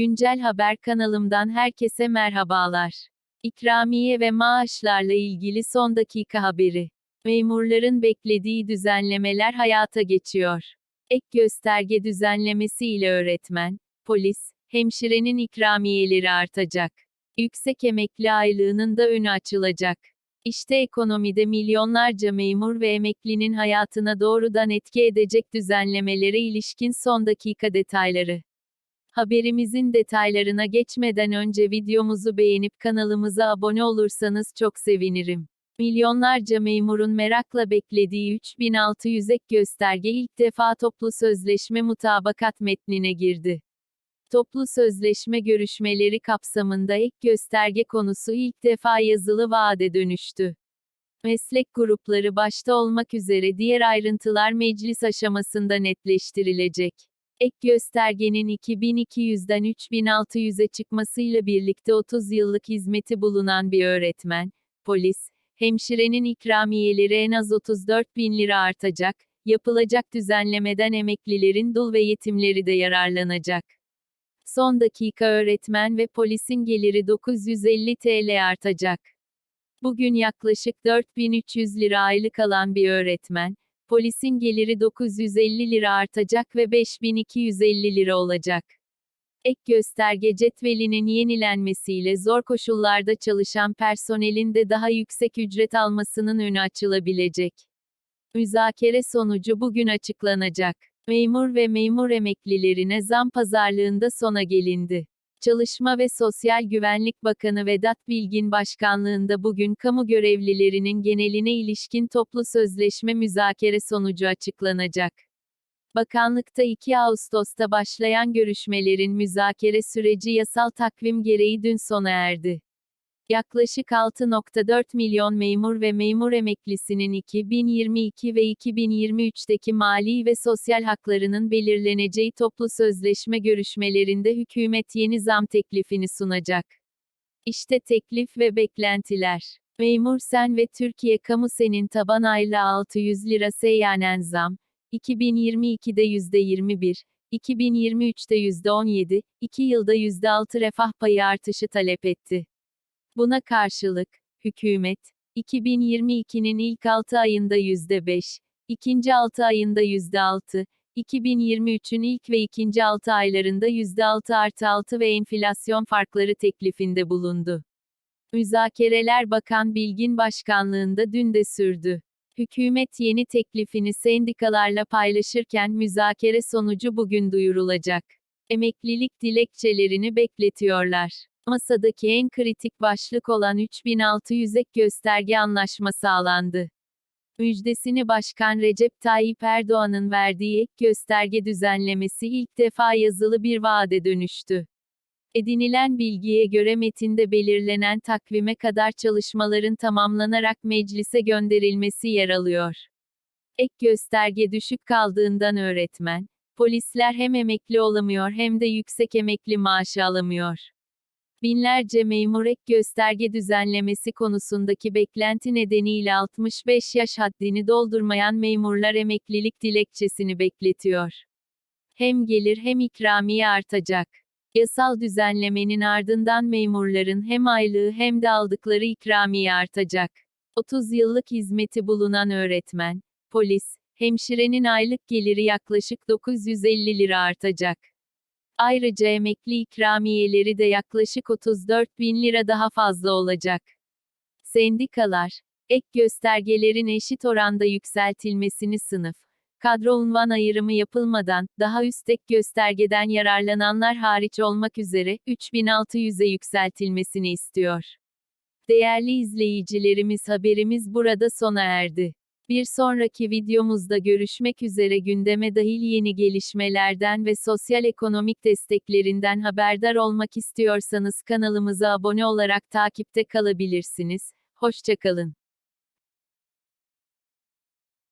Güncel Haber kanalımdan herkese merhabalar. İkramiye ve maaşlarla ilgili son dakika haberi. Memurların beklediği düzenlemeler hayata geçiyor. Ek gösterge düzenlemesi ile öğretmen, polis, hemşirenin ikramiyeleri artacak. Yüksek emekli aylığının da önü açılacak. İşte ekonomide milyonlarca memur ve emeklinin hayatına doğrudan etki edecek düzenlemelere ilişkin son dakika detayları. Haberimizin detaylarına geçmeden önce videomuzu beğenip kanalımıza abone olursanız çok sevinirim. Milyonlarca memurun merakla beklediği 3600 ek gösterge ilk defa toplu sözleşme mutabakat metnine girdi. Toplu sözleşme görüşmeleri kapsamında ek gösterge konusu ilk defa yazılı vaade dönüştü. Meslek grupları başta olmak üzere diğer ayrıntılar meclis aşamasında netleştirilecek. Ek göstergenin 2200'den 3600'e çıkmasıyla birlikte 30 yıllık hizmeti bulunan bir öğretmen, polis, hemşirenin ikramiyeleri en az 34 bin lira artacak, yapılacak düzenlemeden emeklilerin dul ve yetimleri de yararlanacak. Son dakika öğretmen ve polisin geliri 950 TL artacak. Bugün yaklaşık 4300 lira aylık alan bir öğretmen, polisin geliri 950 lira artacak ve 5250 lira olacak. Ek gösterge cetvelinin yenilenmesiyle zor koşullarda çalışan personelin de daha yüksek ücret almasının önü açılabilecek. Müzakere sonucu bugün açıklanacak. Memur ve memur emeklilerine zam pazarlığında sona gelindi. Çalışma ve Sosyal Güvenlik Bakanı Vedat Bilgin başkanlığında bugün kamu görevlilerinin geneline ilişkin toplu sözleşme müzakere sonucu açıklanacak. Bakanlıkta 2 Ağustos'ta başlayan görüşmelerin müzakere süreci yasal takvim gereği dün sona erdi. Yaklaşık 6.4 milyon memur ve memur emeklisinin 2022 ve 2023'teki mali ve sosyal haklarının belirleneceği toplu sözleşme görüşmelerinde hükümet yeni zam teklifini sunacak. İşte teklif ve beklentiler. Memur Sen ve Türkiye Kamu Sen'in taban aylığı 600 lira seyyanen zam, 2022'de %21, 2023'te %17, 2 yılda %6 refah payı artışı talep etti. Buna karşılık, hükümet, 2022'nin ilk 6 ayında %5, ikinci 6 ayında %6, 2023'ün ilk ve ikinci 6 aylarında %6 artı 6 ve enflasyon farkları teklifinde bulundu. Müzakereler Bakan Bilgin başkanlığında dün de sürdü. Hükümet yeni teklifini sendikalarla paylaşırken müzakere sonucu bugün duyurulacak. Emeklilik dilekçelerini bekletiyorlar. Masadaki en kritik başlık olan 3600 ek gösterge anlaşma sağlandı. Müjdesini Başkan Recep Tayyip Erdoğan'ın verdiği ek gösterge düzenlemesi ilk defa yazılı bir vaade dönüştü. Edinilen bilgiye göre metinde belirlenen takvime kadar çalışmaların tamamlanarak meclise gönderilmesi yer alıyor. Ek gösterge düşük kaldığından öğretmen, polisler hem emekli olamıyor hem de yüksek emekli maaşı alamıyor. Binlerce memur ek gösterge düzenlemesi konusundaki beklenti nedeniyle 65 yaş haddini doldurmayan memurlar emeklilik dilekçesini bekletiyor. Hem gelir hem ikramiye artacak. Yasal düzenlemenin ardından memurların hem aylığı hem de aldıkları ikramiye artacak. 30 yıllık hizmeti bulunan öğretmen, polis, hemşirenin aylık geliri yaklaşık 950 lira artacak. Ayrıca emekli ikramiyeleri de yaklaşık 34 bin lira daha fazla olacak. Sendikalar, ek göstergelerin eşit oranda yükseltilmesini sınıf, kadro unvan ayrımı yapılmadan, daha üst ek göstergeden yararlananlar hariç olmak üzere, 3600'e yükseltilmesini istiyor. Değerli izleyicilerimiz haberimiz burada sona erdi. Bir sonraki videomuzda görüşmek üzere gündeme dahil yeni gelişmelerden ve sosyal ekonomik desteklerinden haberdar olmak istiyorsanız kanalımıza abone olarak takipte kalabilirsiniz. Hoşçakalın.